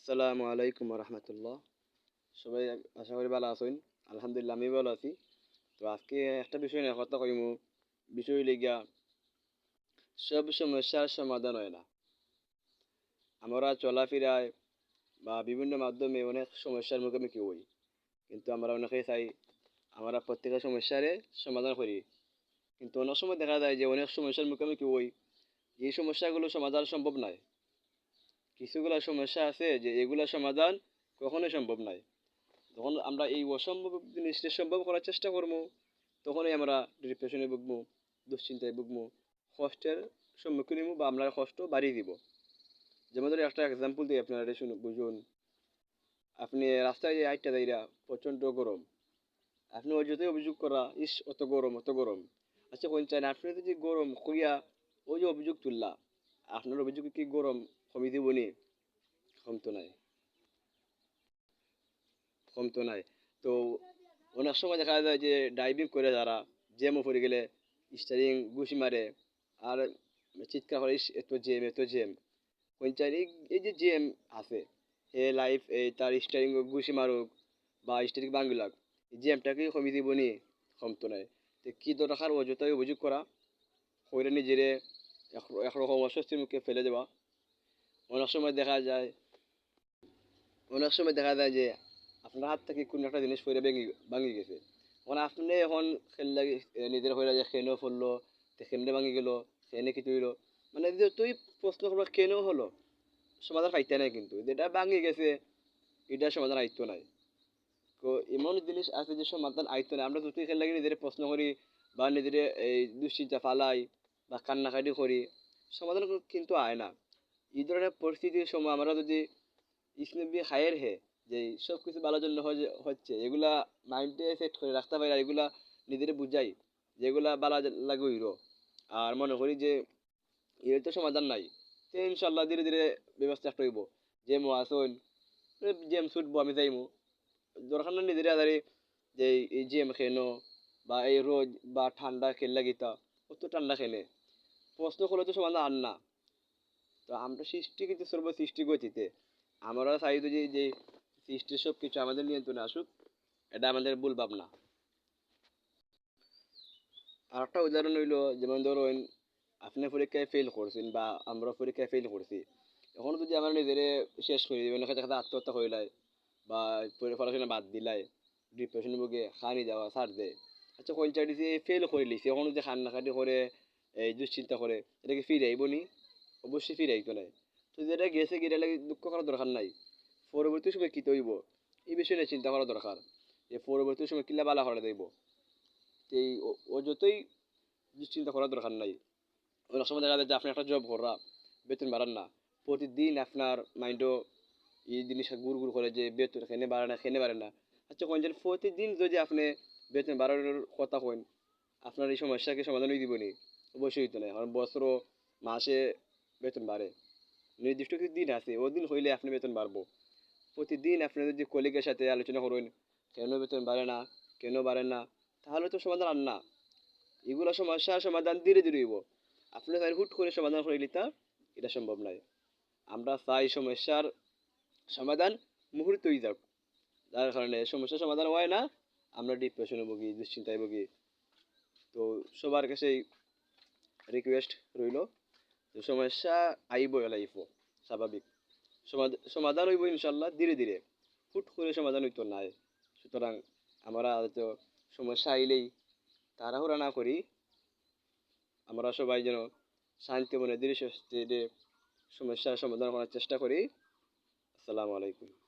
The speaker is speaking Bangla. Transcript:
আসসালামু আলাইকুম রহমতুল্লাহ। সবাই আশা করি ভালো আছেন। আলহামদুলিল্লাহ আমি ভালো আছি। তো আজকে একটা বিষয় নিয়ে কথা কইমু। বিষয় লিগা সব সমস্যার সমাধান হয় না। আমরা চলাফেরায় বা বিভিন্ন মাধ্যমে অনেক সমস্যার মুখোমুখি হই। কিন্তু আমরা অনেকেই চাই আমরা প্রত্যেকের সমস্যারে সমাধান করি। কিন্তু অনেক সময় দেখা যায় যে অনেক সমস্যার মুখোমুখি হই। এই সমস্যাগুলো সমাধান সম্ভব নয়। কিছুগুলো সমস্যা আছে যে এগুলা সমাধান কখনোই সম্ভব নয় যখন আমরা এই অসম্ভব জিনিসটা সম্ভব করার চেষ্টা করব, তখনই আমরা ডিপ্রেশনে ভুগবো, দুশ্চিন্তায় ভুগবো, কষ্টের সম্মুখীন হব বা আমরা কষ্ট বাড়িয়ে দিব। যেমন ধরে একটা এক্সাম্পল দিই আপনারা শুনুন বুঝুন। আপনি রাস্তায় যে আইটা দাইরা, প্রচণ্ড গরম। আপনি ওই যতই অভিযোগ করা, ইস, অত গরম অত গরম। আচ্ছা কোন চান আপনি যদি গরম কইয়া ওই যে অভিযোগ তুললা, আপনার অভিযোগ কি গরম কমি দিব নি নাই। কমতো নাই। তো অনেক সময় দেখা যায় যে ড্রাইভিং করে যারা জ্যামও পড়ে গেলে স্টারিং ঘুষি মারে, আর চিৎকার করে এত জ্যাম এত কোন চাই এই যে জ্যাম আছে, এ লাইফ এই তার স্টারিং ঘুষি মারুক বা স্টারিং ভাঙিলাক জ্যামটাকে কমি দিব নি কমতো নাই। তো কী দরকার, অযথাই অভিযোগ করা, কইরে নিজেরে এক- একরকম অস্বস্তির মুখে ফেলে দেওয়া। অনেক সময় দেখা যায়, অনেক সময় দেখা যায় যে আপনার হাত থেকে কোনো একটা জিনিস পড়ে ভেঙে, ভাঙি গেছে। মানে আপনি এখন খেললে নিজের হয়ে যে পড়ল, তো কেমনে ভাঙি গেল, কেনে কিছু হইল মানে তুই প্রশ্ন করব কেন হলো, সমাধান পাইতে নাই কিন্তু। যেটা ভাঙি গেছে, এটা সমাধান আইতো নাই। তো এমন জিনিস আছে যে সমাধান আইতো না আমরা যতই খেললে নিজের প্রশ্ন করি বা নিজের এই দুশ্চিন্তা ফালাই বা কান্নাকাটি করি, সমাধান কিন্তু আয় না। এই ধরনের পরিস্থিতির সময় আমরা যদি ইসলামী হায়ের হে যে সব কিছু ভালোর জন্য হচ্ছে, এগুলা মাইন্ডে সেট করে রাখতে পারি আর এগুলা নিজেরে বুঝাই যেগুলা ভালো লাগে হইরো আর মনে করি যে এর তো সমাধান নাই। তো ইনশাল্লাহ ধীরে ধীরে ব্যবস্থা হইব। যে মো আসন জেম ছুটবো আমি যাইমু দরকার না নিজেরে যে এই জেম খেনো বা এই রোদ বা ঠান্ডা খেললা গীতা, অত ঠান্ডা খেলে। প্রশ্ন করলে তো সমাধান আর না। তো আমরা সৃষ্টি কিন্তু সর্ব সৃষ্টি গতিতে আমরা চাই তো যে যে সৃষ্টির সব কিছু আমাদের নিয়ন্ত্রণে আসুক, এটা আমাদের ভুল ভাবনা। আর একটা উদাহরণ হইল, যেমন ধরুন, আপনি পরীক্ষায় ফেল করছেন বা আমরা পরীক্ষায় ফেল করছি। এখন যদি আমরা নিজেরে শেষ করি দিই অনেক কাছে আত্মহত্যা হইলাই বা পড়াশোনা বাদ দিলাই ডিপ্রেশন বুকে খানি যাওয়া ছাড় দেয়। আচ্ছা কোন চাইছে ফেল করে লিছে এখন যদি কান্নাকাটি করে, এই দুশ্চিন্তা করে এটাকে ফিরে আইব নি? অবশ্যই ফিরে আইতো নাই। তো যেটা গেছে গেলে লাগে দুঃখ করার দরকার নাই। পরবর্তী সময় কী তৈব? এই বিষয়ে নিয়ে চিন্তা করা দরকার। যে পরবর্তী সময় কিলা বালা করা দেব এই ও- যতই দুশ্চিন্তা করার দরকার নাই। অনেক সময় দেখা যায় যে আপনি একটা জব করা বেতন বাড়ান না। প্রতিদিন আপনার মাইন্ডও এই জিনিসটা গুড় গুড় করে যে বেতন খেনে বাড়ে না খেনে বাড়ে না। আচ্ছা কোন যেন প্রতিদিন যদি আপনি বেতন বাড়ানোর কথা কইন, আপনার এই সমস্যাকে সমাধান হয়ে দিব নি অবশ্যই তো নয় কারণ বছর মাসে বেতন বাড়ে। নির্দিষ্ট কিছু দিন আছে ওই দিন হইলে আপনি বেতন বাড়বো। প্রতিদিন আপনি যদি কলিগের সাথে আলোচনা করেন, কেন বেতন বাড়ে না, কেন বাড়ে না, তাহলে তো সমাধান আর না। এগুলো সমস্যার সমাধান ধীরে ধীরে হইব। আপনি হুট করে সমাধান করে নিতে এটা সম্ভব নয়। আমরা চাই সমস্যার সমাধান মুহূর্তেই যাক। যার কারণে সমস্যার সমাধান হয় না, আমরা ডিপ্রেশনে ভুগি, দুশ্চিন্তায় ভুগি। তো সবার কাছেই রিকোয়েস্ট রইল। যে সমস্যা আইব লাইফ স্বাভাবিক। সমাধ- সমাধান হইব ইনশাল্লাহ ধীরে ধীরে। ফুট করে সমাধান হইতো নাই। সুতরাং আমরা হয়তো সমস্যা আইলেই তাড়াহুড়া না করি। আমরা সবাই যেন শান্তি মনে, ধীরে সমস্যার সমাধান করার চেষ্টা করি। আসসালামু আলাইকুম।